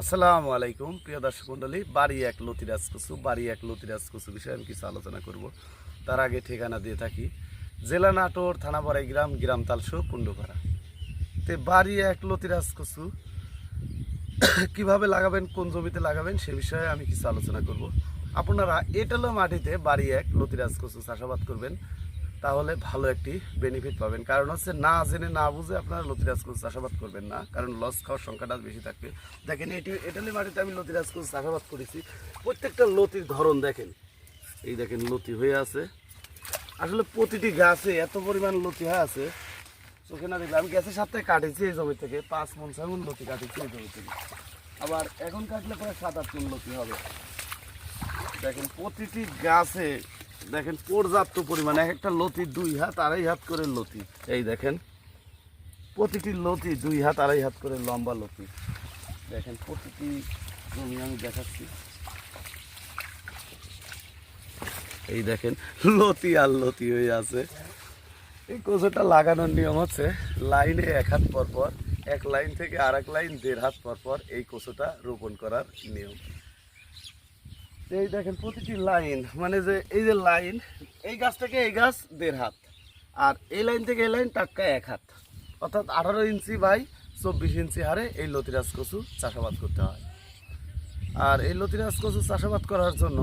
আসসালামু আলাইকুম, প্রিয় দর্শক মন্ডলী। বাড়ি এক লতিরাজ কচু বাড়ি এক লতিরাজ কচু বিষয়ে আমি কিছু আলোচনা করব। তার আগে ঠিকানা দিয়ে থাকি। জেলা নাটোর, থানা বড়াই গ্রাম গ্রাম তালসো, কুণ্ডপাড়া। তে বাড়ি এক লতিরাজ কচু কীভাবে লাগাবেন, কোন জমিতে লাগাবেন, সে বিষয়ে আমি কিছু আলোচনা করব। আপনারা এটালো মাটিতে বাড়ি এক লতিরাজ কচু চাষাবাদ করবেন। তাহলে ভালো একটি বেনিফিট পাবেন। কারণ হচ্ছে না জেনে না বুঝে আপনারা লতিরাজ কচু চাষাবাদ করবেন না। কারণ লস খাওয়ার সংখ্যাটা বেশি থাকবে। দেখেন এটি এটালি মাটিতে আমি লতিরাজ কচু চাষাবাদ করেছি। প্রত্যেকটা লতির ধরন দেখেন। এই দেখেন লতি হয়ে আছে। আসলে প্রতিটি গাছে এত পরিমাণ লতি হয়ে আছে। চোখে না দেখলে। আমি গ্যাসের সাথে কাটেছি এই জমি থেকে। পাঁচ মন, ছয় মন লতি কাটেছি এই জমি থেকে। আবার এখন কাটলে প্রায় সাত আট মন লতি হবে। দেখেন প্রতিটি গাছে দেখেন, পর্যাপ্ত পরিমাণে, এক একটা লতি দুই হাত, আড়াই হাত করে লতি। এই দেখেন, প্রতিটি লতি দুই হাত, আড়াই হাত করে লম্বা লতি। দেখেন, প্রতিটি জমি আমি দেখাচ্ছি। এই দেখেন, লতি আর লতি হয়ে আছে। এই কোচোটা লাগানোর নিয়ম হচ্ছে, লাইনে এক হাত পর পর এক লাইন থেকে আর এক লাইন দেড় হাত পর পর এই কোচোটা রোপণ করার নিয়ম। এই দেখেন, প্রতিটি লাইন মানে যে এই যে লাইন এই গাছ থেকে এই গাছ দেড় হাত, আর এই লাইন থেকে এই লাইন টাক্কা এক হাত। অর্থাৎ আঠারো ইঞ্চি বাই চব্বিশ ইঞ্চি হারে এই লতিরাজ কচু চাষাবাদ করতে হয়। আর এই লতিরাজ কচু চাষাবাদ করার জন্য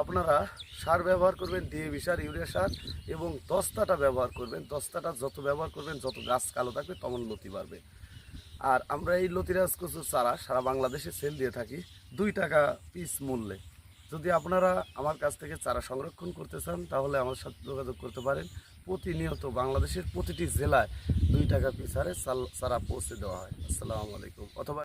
আপনারা সার ব্যবহার করবেন ডিএবি সার, ইউরিয়া সার, এবং দস্তাটা ব্যবহার করবেন। দস্তাটা যত ব্যবহার করবেন, যত গাছ কালো থাকবে তখন লতি বাড়বে। আর আমরা এই লতিরাজ কচুর চারা সারা বাংলাদেশে সেল দিয়ে থাকি দুই টাকা পিস মূল্যে। যদি আপনারা আমার কাছ থেকে চারা সংরক্ষণ করতে চান, তাহলে আমার সাথে যোগাযোগ করতে পারেন। প্রতিনিয়ত বাংলাদেশের প্রতিটি জেলায় দুই টাকা চাল- চারা পৌঁছে দেওয়া হয়। আসসালামু আলাইকুম। অথবা